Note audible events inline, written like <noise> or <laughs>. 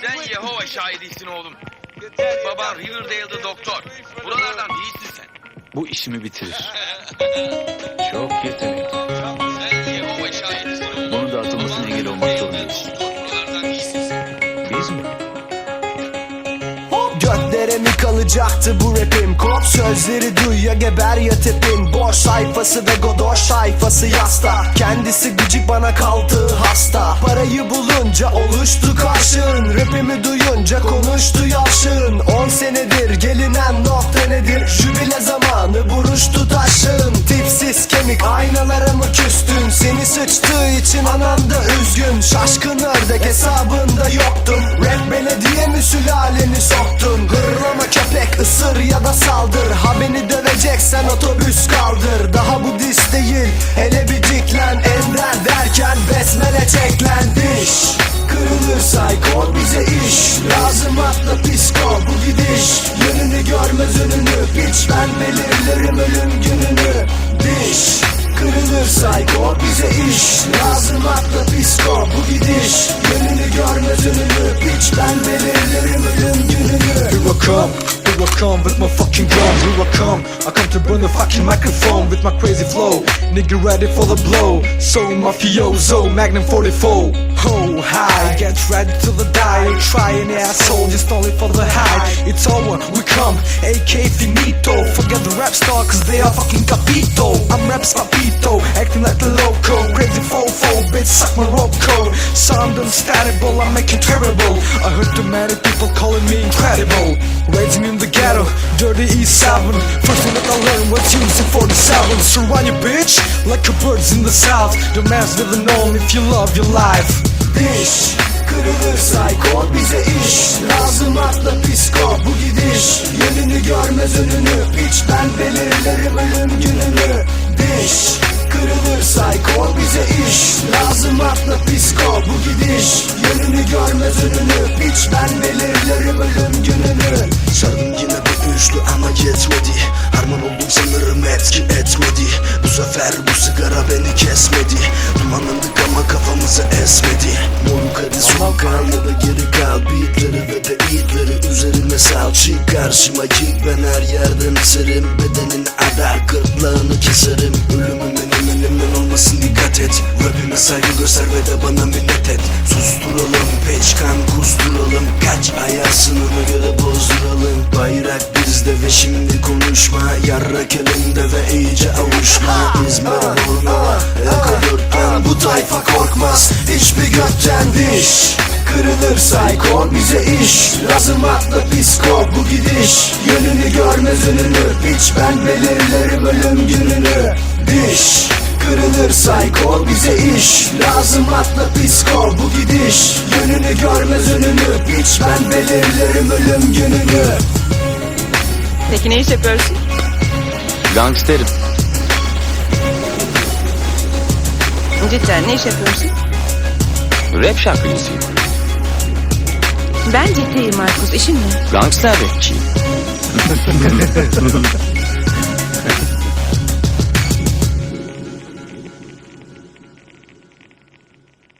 Sen Yehova şahidisin oğlum. Baban Riverdale'da doktor. Buralardan değilsin sen. Bu işimi bitirir. <laughs> Çok yetenekli. Sen Yehova şahidisin oğlum. Bunu da atılmasına engel olmak zorundayız. Buralardan değilsin sen. Biz mi? Göklere mi kalacaktı bu rapim Kop sözleri duy ya geber ya tepin Boş sayfası ve godoş sayfası yasta Kendisi gıcık bana kaldı hasta Bulunca oluştu karşın. Rapimi duyunca konuştu yaşın. 10 senedir gelinen nokta nedir? Jübile zamanı buruştu taşın. Tipsiz kemik aynalara mı küstün? Seni sıçtığı için anan da üzgün. Şaşkın ördek hesabında yoktum Rap belediye mi sülaleni soktun? Hırlama köpek ısır ya da saldır. Ha beni döveceksen otobüs kaldır. Daha bu dis değil hele Sayko bize iş Lazım atla psiko bu gidiş. Yönünü görmez önünü Piç ben belirlerim ölüm gününü come, here I come with my fucking gun. Here I come, I come to burn the fucking microphone with my crazy flow. Nigga ready for the blow. So mafioso, Magnum 44. Oh, high, get ready to the die. Try any asshole, just only for the high. It's over, we come, AK finito. Forget the rap star, cause they are fucking capito. I'm rap papito, acting like the loco. Crazy fofo, bitch, suck my rope code. Sound unstable, I make it terrible. I heard too many people calling me incredible. Raising in the ghetto, dirty E7. First thing that I learned was using 47. Surround your bitch like a birds in the south. The man's living on if you love your life. diş Kırılır sayko bize iş Lazım atla psiko bu gidiş Yönünü görmez önünü Piç ben belirlerim ölüm gününü Diş Kırılır sayko bize iş Lazım atla psiko bu gidiş Yönünü görmez önünü Piç ben belirlerim ölüm gününü. Sardım yine bir üçlü ama yetmedi. Harman oldum sanırım etki etmedi. Bu sefer bu sigara beni kesmedi. Dumanlandık ama kafamızı esmedi. Moruk hadi son kal ya da geri kal. Beatleri ve de itleri üzerime sal. Çık karşıma git. Ben her yerden eserim Bedenin adar gırtlağını keserim. Ölümümün eminimin olmasın dikkat Rapime göster ve de bana minnet et. Susturalım peçkan kusturalım. Kaç ayar sınırına göre bozduralım. Bayrak bizde ve şimdi konuşma. Yarrak elinde ve iyice avuşma. İzmir Bornova Eko dörtten Bu tayfa korkmaz. Hiçbir gökten diş. Kırılır sayko bize iş. Lazım atla psiko bu gidiş. Yönünü görmez önünü. Piç ben belirlerim ölüm gününü Kırılır sayko bize iş Lazım atla psiko bu gidiş Yönünü görmez önünü Piç ben belirlerim ölüm gününü Peki ne iş yapıyorsun? Gangsterim. Cidden ne iş yapıyorsun? Rap şarkıcısıyım. Ben ciddiyim Markus. İşin ne? Gangster rapçiyim. <laughs>